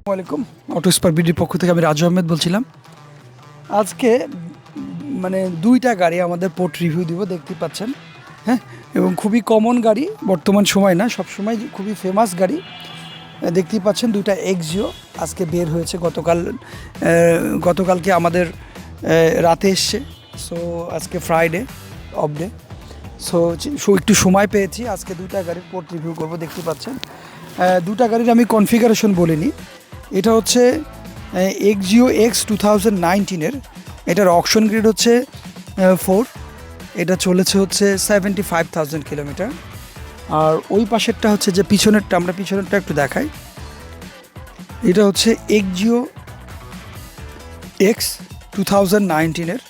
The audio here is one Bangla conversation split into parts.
আসসালামাইকুম অটো স্পার বিডির পক্ষ থেকে আমি রাজু আহমেদ বলছিলাম। আজকে মানে দুইটা গাড়ি আমাদের পোর্ট রিভিউ দিব, দেখতে পাচ্ছেন। হ্যাঁ? এবং খুবই কমন গাড়ি, বর্তমান সময় না সব সময় খুবই ফেমাস গাড়ি। দেখতেই পাচ্ছেন দুইটা এক্সিও আজকে বের হয়েছে। গতকাল গতকালকে আমাদের রাতে এসছে। সো আজকে ফ্রাইডে অফ ডে সো, একটু সময় পেয়েছি। আজকে দুটা গাড়ির পোর্ট রিভিউ করব, দেখতে পাচ্ছেন। দুটা গাড়ির আমি কনফিগারেশন বলিনি। এটা হচ্ছে এক্সজিও এক্স টু থাউজেন্ড নাইনটিনের এটার অকশন গ্রেড হচ্ছে ফোর এটা চলেছে হচ্ছে সেভেন্টি ফাইভ থাউজেন্ড কিলোমিটার আর ওই পাশেরটা হচ্ছে যে পিছনেরটা, আমরা পিছনেরটা একটু দেখাই। এটা হচ্ছে এক্সজিও এক্স টু থাউজেন্ড নাইনটিনের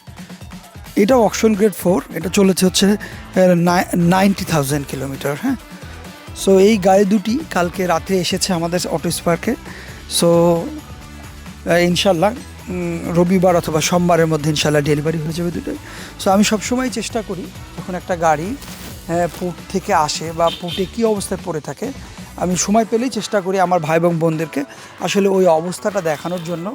এটাও অকশন গ্রেড ফোর এটা চলেছে হচ্ছে নাইনটি থাউজেন্ড কিলোমিটার হ্যাঁ। সো এই গাড়ি দুটি কালকে রাতে এসেছে আমাদের অটো স্পার্কে। সো ইনশাল্লাহ রবিবার অথবা সোমবারের মধ্যে ইনশাল্লাহ ডেলিভারি হয়ে যাবে দুটোই। সো আমি সবসময় চেষ্টা করি যখন একটা গাড়ি পোর্ট থেকে আসে বা পোর্টে কী অবস্থায় পড়ে থাকে, আমি সময় পেলেই চেষ্টা করি আমার ভাই এবং বোনদেরকে আসলে ওই অবস্থাটা দেখানোর জন্য।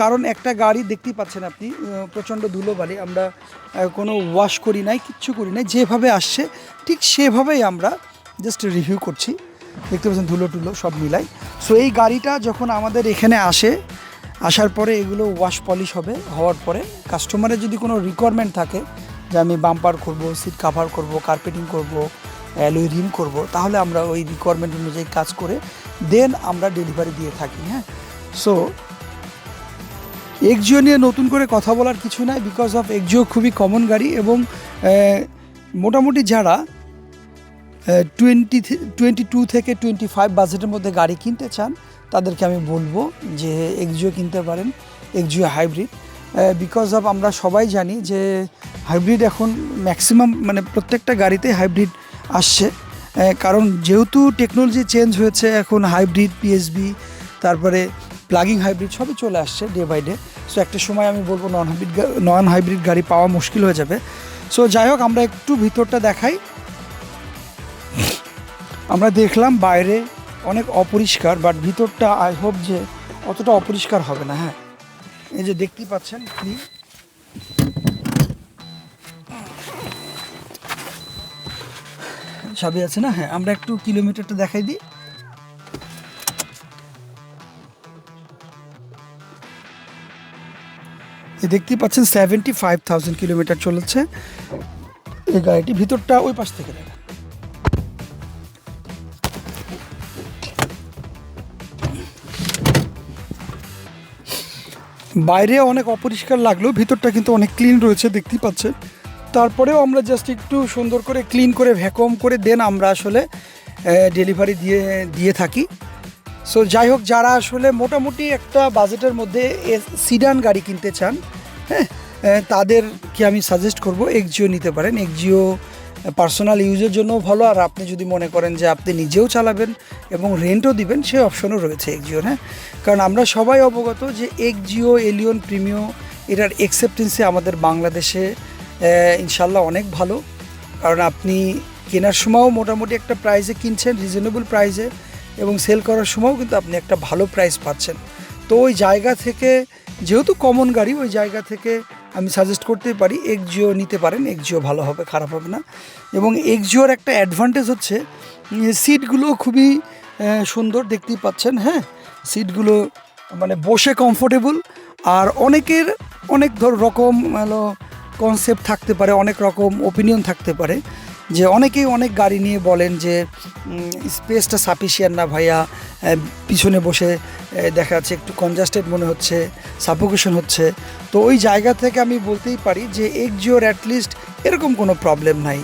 কারণ একটা গাড়ি দেখতেই পাচ্ছেন আপনি প্রচণ্ড ধুলোবালি, আমরা কোনো ওয়াশ করি নাই, কিচ্ছু করি নাই, যেভাবে আসছে, ঠিক সেভাবেই আমরা জাস্ট রিভিউ করছি। দেখতে পাচ্ছেন ধুলো টুলো সব মিলাই। সো এই গাড়িটা যখন আমাদের এখানে আসে, আসার পরে এগুলো ওয়াশ পলিশ হবে, হওয়ার পরে কাস্টমারের যদি কোনো রিকোয়ারমেন্ট থাকে, যে আমি বাম্পার করব সিট কাভার করব কার্পেটিং করব অ্যালোই রিম করব, তাহলে আমরা ওই রিকোয়ারমেন্ট অনুযায়ী কাজ করে দেন আমরা ডেলিভারি দিয়ে থাকি হ্যাঁ? সো এক্সিও নিয়ে নতুন করে কথা বলার কিছু নাই বিকজ অফ এক্সিও খুবই কমন গাড়ি এবং মোটামুটি যারা টোয়েন্টি টোয়েন্টি টু থেকে টোয়েন্টি ফাইভ বাজেটের মধ্যে গাড়ি কিনতে চান, তাদেরকে আমি বলব যে এক্সিও কিনতে পারেন এক্সিও হাইব্রিড বিকজ অফ আমরা সবাই জানি যে হাইব্রিড এখন ম্যাক্সিমাম মানে প্রত্যেকটা গাড়িতে হাইব্রিড আসছে কারণ যেহেতু টেকনোলজি চেঞ্জ হয়েছে, এখন হাইব্রিড পিএসবি তারপরে প্লাগিং হাইব্রিড সবই চলে আসছে ডে বাই ডে সো একটা সময় আমি বলব নন হাইব্রিড নন হাইব্রিড গাড়ি পাওয়া মুশকিল হয়ে যাবে। সো যাই হোক, আমরা একটু ভিতরটা দেখাই। আমরা দেখলাম বাইরে অনেক অপরিষ্কার বাট ভিতরটা আই হোপ যে অতটা অপরিষ্কার হবে না হ্যাঁ। এই যে দেখতেই পাচ্ছেন, কি? চাবি আছে না? হ্যাঁ আমরা একটু কিলোমিটারটা দেখাই দিই। দেখতেই পাচ্ছেন সেভেন্টি ফাইভ থাউজেন্ড কিলোমিটার চলেছে। এই গাড়িটি ভিতরটা ওই পাশ থেকে দেখা। বাইরে অনেক অপরিষ্কার লাগল ভিতরটা কিন্তু অনেক ক্লিন রয়েছে, দেখতেই পাচ্ছেন। তারপরেও আমরা জাস্ট একটু সুন্দর করে ক্লিন করে ভ্যাকুয়াম করে দেন আমরা আসলে ডেলিভারি দিয়ে দিয়ে থাকি। সো যাই হোক, যারা আসলে মোটামুটি একটা বাজেটের মধ্যে সিডান গাড়ি কিনতে চান হ্যাঁ তাদেরকে আমি সাজেস্ট করব এক্সজিও নিতে পারেন। এক্সজিও পার্সোনাল ইউজের জন্য ভালো। আর আপনি যদি মনে করেন যে আপনি নিজেও চালাবেন এবং রেন্টও দিবেন সেই অপশনও রয়েছে এক্সজিওর হ্যাঁ? কারণ আমরা সবাই অবগত যে এক্সজিও এলিয়ন প্রিমিও এটার অ্যাকসেপ্টেন্সি আমাদের বাংলাদেশে ইনশাল্লাহ অনেক ভালো। কারণ আপনি কেনার সময়ও মোটামুটি একটা প্রাইসে কিনছেন রিজনেবল প্রাইসে এবং সেল করার সময়ও কিন্তু আপনি একটা ভালো প্রাইস পাচ্ছেন। তো ওই জায়গা থেকে, যেহেতু কমন গাড়ি, ওই জায়গা থেকে আমি সাজেস্ট করতে পারি এক্সজিও নিতে পারেন এক্সজিও ভালো হবে, খারাপ হবে না। এবং এক্সজিওর একটা অ্যাডভান্টেজ হচ্ছে সিটগুলো খুবই সুন্দর, দেখতেই পাচ্ছেন হ্যাঁ? সিটগুলো মানে বসে কমফোর্টেবল আর অনেকের অনেক ধর রকম কনসেপ্ট থাকতে পারে, অনেক রকম ওপিনিয়ন থাকতে পারে। যে অনেকেই অনেক গাড়ি নিয়ে বলেন যে স্পেসটা সাফিসিয়ান না ভাইয়া পিছনে বসে দেখা যাচ্ছে একটু কনজাস্টেড মনে হচ্ছে সাফোকেশন হচ্ছে। তো ওই জায়গা থেকে আমি বলতেই পারি যে এক্সজিওর অ্যাটলিস্ট এরকম কোনো প্রবলেম নাই।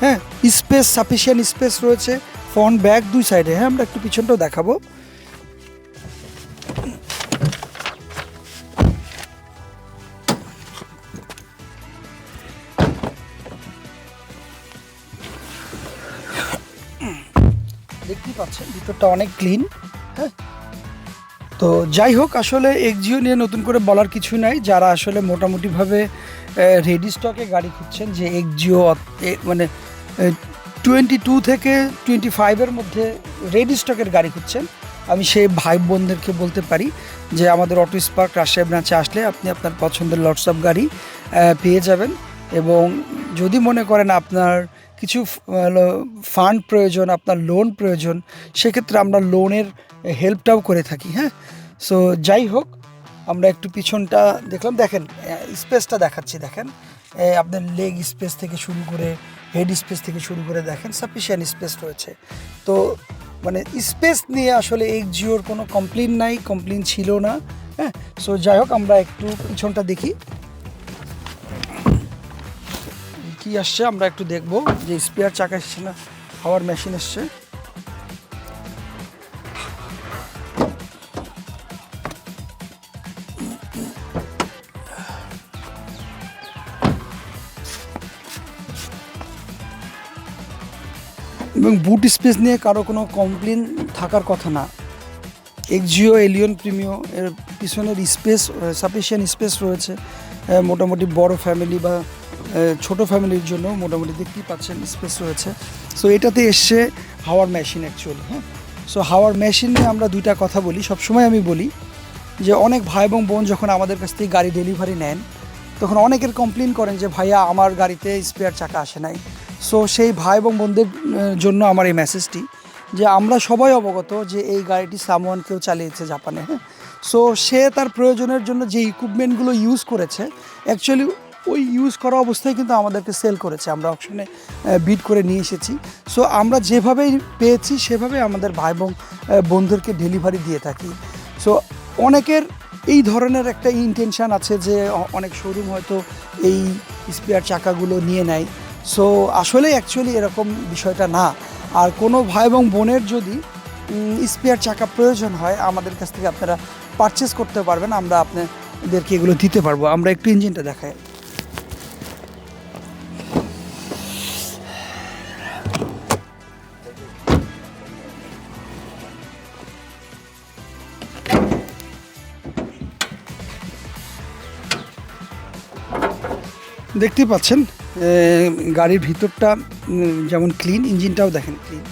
হ্যাঁ স্পেস সাফিসিয়ান স্পেস রয়েছে ফ্রন্ট ব্যাক দুই সাইডে হ্যাঁ আমরা একটু পিছনটাও দেখাবো। ভিতরটা অনেক ক্লিন হ্যাঁ? তো যাই হোক, আসলে এক্সজিও নিয়ে নতুন করে বলার কিছু নাই। যারা আসলে মোটামুটিভাবে রেডি স্টকে গাড়ি খুঁজছেন, যে এক্সজিও মানে টোয়েন্টি টু থেকে টোয়েন্টি ফাইভের মধ্যে রেডি স্টকের গাড়ি খুঁজছেন, আমি সেই ভাই বোনদেরকে বলতে পারি যে আমাদের অটো স্পার্ক রাজশাহী ব্রাঞ্চে আসলে আপনি আপনার পছন্দের লটস অফ গাড়ি পেয়ে যাবেন। এবং যদি মনে করেন আপনার কিছু ফান্ড প্রয়োজন, আপনার লোন প্রয়োজন, সেক্ষেত্রে আমরা লোনের হেল্পটাও করে থাকি হ্যাঁ? সো যাই হোক, আমরা একটু পিছনটা দেখলাম। দেখেন স্পেসটা দেখাচ্ছি, দেখেন। আপনার লেগ স্পেস থেকে শুরু করে হেড স্পেস থেকে শুরু করে, দেখেন সাফিসিয়েন্ট স্পেস রয়েছে। তো মানে স্পেস নিয়ে আসলে এই জিওর কোনো কমপ্লেন নাই কমপ্লেন ছিল না হ্যাঁ? সো যাই হোক, আমরা একটু পিছনটা দেখি। কি আসছে আমরা একটু দেখব যে স্পেয়ার চাকা এসছে না হাওয়ার মেশিন এসছে। এবং বুট স্পেস নিয়ে কারও কোনো কমপ্লেন থাকার কথা না। এক্সজিও এলিয়ন প্রিমিও এর পিছনের স্পেস সাফিসিয়েন্ট স্পেস রয়েছে মোটামুটি বড় ফ্যামিলি বা ছোট ফ্যামিলির জন্য মোটামুটি দেখতেই পাচ্ছেন স্পেস রয়েছে। সো এটাতে এসছে হাওয়ার মেশিন অ্যাকচুয়ালি হ্যাঁ? সো হাওয়ার মেশিন নিয়ে আমরা দুইটা কথা বলি। সবসময় আমি বলি যে, অনেক ভাই এবং বোন যখন আমাদের কাছ থেকে গাড়ি ডেলিভারি নেন, তখন অনেকের কমপ্লেন করেন যে, ভাইয়া, আমার গাড়িতে স্পেয়ার চাকা আসে নাই। সো সেই ভাই এবং বোনদের জন্য আমার এই মেসেজটি যে, আমরা সবাই অবগত যে, এই গাড়িটি সামওয়ান কেউ চালিয়েছে জাপানে হ্যাঁ? সো সে তার প্রয়োজনের জন্য যে ইকুইপমেন্টগুলো ইউজ করেছে অ্যাকচুয়ালি ওই ইউজ করা অবস্থায় কিন্তু আমাদেরকে সেল করেছে। আমরা অপশনে বিট করে নিয়ে এসেছি। সো আমরা যেভাবেই পেয়েছি সেভাবে আমাদের ভাই এবং আহ, বোনদেরকে ডেলিভারি দিয়ে থাকি। সো অনেকের এই ধরনের একটা ইন্টেনশন আছে যে অনেক শোরুম হয়তো এই স্পেয়ার চাকাগুলো নিয়ে নেয়। সো আসলে অ্যাকচুয়ালি এরকম বিষয়টা না। আর কোনো ভাই এবং বোনের যদি স্পেয়ার চাকা প্রয়োজন হয় আমাদের কাছ থেকে আপনারা পারচেস করতে পারবেন। আমরা আপনাদেরকে এগুলো দিতে পারব। আমরা একটু ইঞ্জিনটা দেখাই। দেখতেই পাচ্ছেন গাড়ির ভিতরটা যেমন ক্লিন ইঞ্জিনটাও দেখেন ক্লিন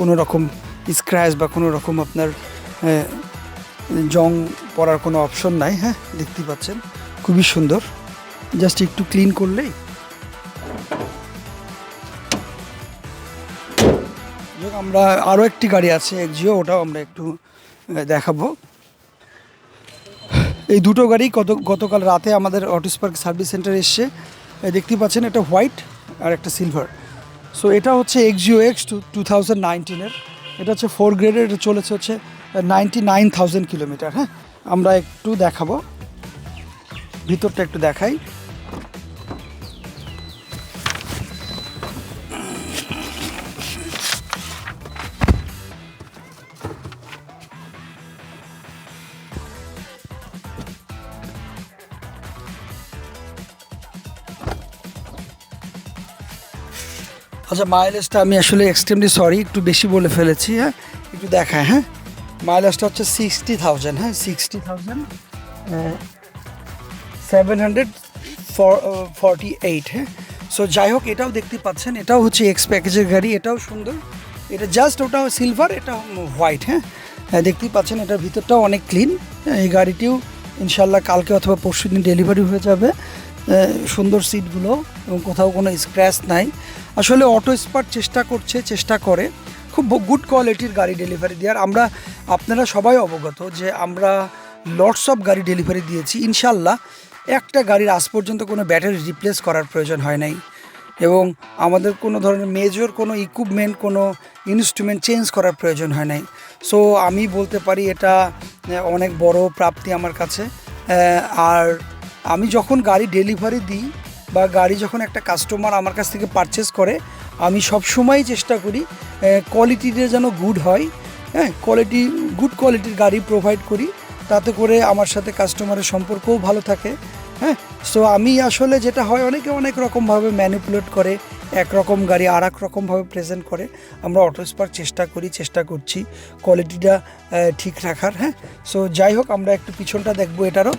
কোনো রকম স্ক্র্যাচ বা কোনো রকম আপনার জং পড়ার কোনো অপশন নাই হ্যাঁ দেখতেই পাচ্ছেন। খুবই সুন্দর। জাস্ট একটু ক্লিন করলেই। আমরা আরও একটি গাড়ি আছে এক্সিও ওটাও আমরা একটু দেখাবো। এই দুটো গাড়ি কত গতকাল রাতে আমাদের অটোস্পার্ক সার্ভিস সেন্টার এসছে দেখতে পাচ্ছেন একটা হোয়াইট আর একটা সিলভার। সো এটা হচ্ছে Axio X two two thousand নাইনটিনের এটা হচ্ছে ফোর গ্রেডের চলেছে হচ্ছে নাইনটি নাইন থাউজেন্ড কিলোমিটার হ্যাঁ? আমরা একটু দেখাবো। ভিতরটা একটু দেখাই। আচ্ছা মাইলেজটা আমি আসলে এক্সট্রিমলি সরি একটু বেশি বলে ফেলেছি হ্যাঁ? একটু দেখায় হ্যাঁ? মাইলেজটা হচ্ছে সিক্সটি থাউজেন্ড হ্যাঁ? Sixty thousand seven hundred forty eight হ্যাঁ? সো যাই হোক, এটাও দেখতে পাচ্ছেন, এটাও হচ্ছে এক্স প্যাকেজের গাড়ি, এটাও সুন্দর। এটা জাস্ট ওটা সিলভার এটা হোয়াইট হ্যাঁ? হ্যাঁ দেখতেই পাচ্ছেন, এটার ভিতরটাও অনেক ক্লিন এই গাড়িটিও ইনশাল্লাহ কালকে অথবা পরশু দিন ডেলিভারি হয়ে যাবে। সুন্দর সিটগুলো এবং কোথাও কোনো স্ক্র্যাচ নাই। আসলে অটো স্পার্ট চেষ্টা করছে, চেষ্টা করে। খুব গুড কোয়ালিটির গাড়ি ডেলিভারি দেওয়ার আমরা, আপনারা সবাই অবগত যে আমরা লটস অফ গাড়ি ডেলিভারি দিয়েছি। ইনশাল্লাহ একটা গাড়ির আজ পর্যন্ত কোনো ব্যাটারি রিপ্লেস করার প্রয়োজন হয় নাই। এবং আমাদের কোনো ধরনের মেজর কোনো ইকুইপমেন্ট কোনো ইনস্ট্রুমেন্ট চেঞ্জ করার প্রয়োজন হয় নাই। সো আমি বলতে পারি এটা অনেক বড় প্রাপ্তি আমার কাছে। আর আমি যখন গাড়ি ডেলিভারি দিই বা গাড়ি যখন একটা কাস্টমার আমার কাছ থেকে পারচেস করে, আমি সব সময় চেষ্টা করি কোয়ালিটিটা যেন গুড হয় হ্যাঁ কোয়ালিটি গুড কোয়ালিটির গাড়ি প্রোভাইড করি, তাতে করে আমার সাথে কাস্টমারের সম্পর্কও ভালো থাকে হ্যাঁ? সো আমি আসলে যেটা হয়, অনেকে অনেক রকমভাবে ম্যানিপুলেট করে, একরকম গাড়ি আর এক রকমভাবে প্রেজেন্ট করে। আমরা অটো স্পার্ক চেষ্টা করি, চেষ্টা করছি কোয়ালিটিটা ঠিক রাখার হ্যাঁ? সো যাই হোক, আমরা একটু পিছনটা দেখব এটারও।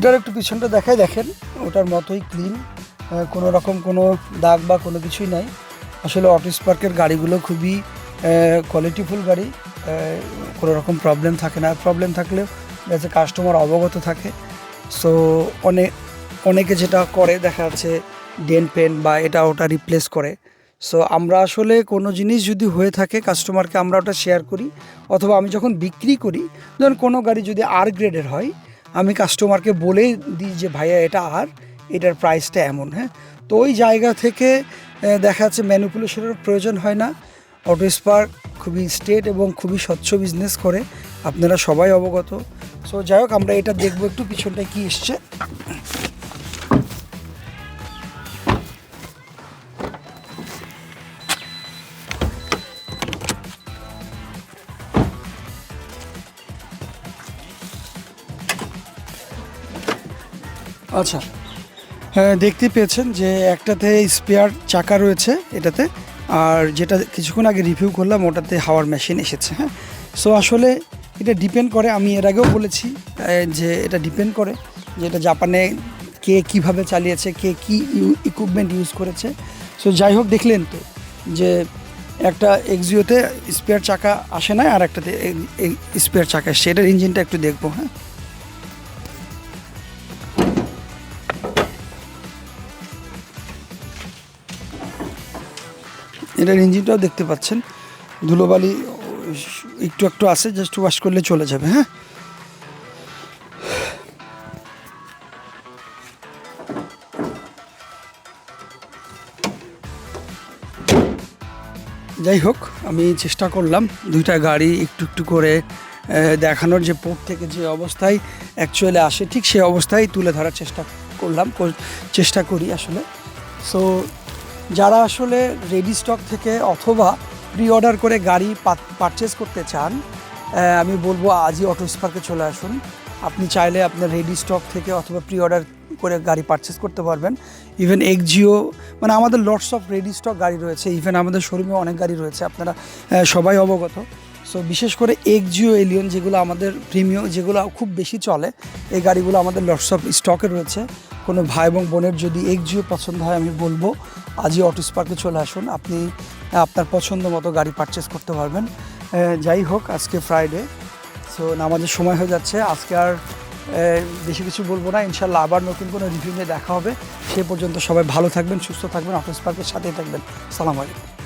এটার একটু পিছনটা দেখাই, দেখেন, ওটার মতোই ক্লিন কোনো রকম কোনো দাগ বা কোনো কিছুই নাই। আসলে অটো স্পার্কের গাড়িগুলো খুবই কোয়ালিটিফুল গাড়ি কোনো রকম প্রবলেম থাকে না। প্রবলেম থাকলেও যাতে কাস্টমার অবগত থাকে। সো অনেক অনেকে যেটা করে, দেখা যাচ্ছে ডেন পেন বা এটা ওটা রিপ্লেস করে। সো আমরা আসলে কোনো জিনিস যদি হয়ে থাকে কাস্টমারকে আমরা ওটা শেয়ার করি, অথবা আমি যখন বিক্রি করি, ধরুন কোনো গাড়ি যদি আর গ্রেডের হয় আমি কাস্টমারকে বলে দিই যে, ভাইয়া, এটা আর, এটার প্রাইসটা এমন। হ্যাঁ? তো ওই জায়গা থেকে দেখা যাচ্ছে ম্যানুপুলেশনের প্রয়োজন হয় না। অটো স্পার্ক খুবই স্টেট এবং খুবই স্বচ্ছ বিজনেস করে। আপনারা সবাই অবগত। সো যাই হোক, আমরা এটা দেখব একটু, পিছনটায় কী এসছে। আচ্ছা। হ্যাঁ দেখতে পেয়েছেন যে একটাতে স্পেয়ার চাকা রয়েছে এটাতে, আর যেটা কিছুক্ষণ আগে রিভিউ করলাম ওটাতে হাওয়ার মেশিন এসেছে হ্যাঁ। সো আসলে এটা ডিপেন্ড করে, আমি এর আগেও বলেছি যে এটা ডিপেন্ড করে যে এটা জাপানে কে কীভাবে চালিয়েছে, কে কি ইকুইপমেন্ট ইউজ করেছে। সো যাই হোক, দেখলেন তো যে একটা এক্সিওতে স্পেয়ার চাকা আসে না আর একটাতে স্পেয়ার চাকা এসছে। এটার ইঞ্জিনটা একটু দেখব হ্যাঁ। এটার ইঞ্জিনটাও দেখতে পাচ্ছেন। ধুলোবালি একটু একটু আছে জাস্ট ওয়াশ করলে চলে যাবে হ্যাঁ? যাই হোক, আমি চেষ্টা করলাম দুইটা গাড়ি একটু একটু করে দেখানোর যে পোর্ট থেকে যে অবস্থায় অ্যাকচুয়ালি আসে, ঠিক সেই অবস্থায় তুলে ধরার চেষ্টা করলাম চেষ্টা করি আসলে। সো যারা আসলে রেডি স্টক থেকে অথবা প্রি অর্ডার করে গাড়ি পারচেস করতে চান আমি বলব আজই অটো স্পার্কে চলে আসুন। আপনি চাইলে আপনার রেডি স্টক থেকে অথবা প্রি অর্ডার করে গাড়ি পারচেস করতে পারবেন। ইভেন এক্সজিও মানে আমাদের লটস অফ রেডি স্টক গাড়ি রয়েছে। ইভেন আমাদের শোরুমে অনেক গাড়ি রয়েছে। আপনারা সবাই অবগত। সো বিশেষ করে এক্সজিও এলিয়ন যেগুলো আমাদের প্রিমিয়াম যেগুলো খুব বেশি চলে, এই গাড়িগুলো আমাদের লটস অফ স্টকে রয়েছে। কোনো ভাই এবং বোনের যদি এক্সজিও পছন্দ হয়, আমি বলব, আজই অটো স্পার্কে চলে আসুন। আপনি আপনার পছন্দ মতো গাড়ি পারচেস করতে পারবেন। যাই হোক, আজকে ফ্রাইডে সো নামাজের সময় হয়ে যাচ্ছে। আজকে আর বেশি কিছু বলব না। ইনশাল্লাহ আবার নতুন কোনো রিভিউ নিয়ে দেখা হবে। সে পর্যন্ত সবাই ভালো থাকবেন, সুস্থ থাকবেন অটো স্পার্কের সাথেই থাকবেন। সালাম আলাইকুম।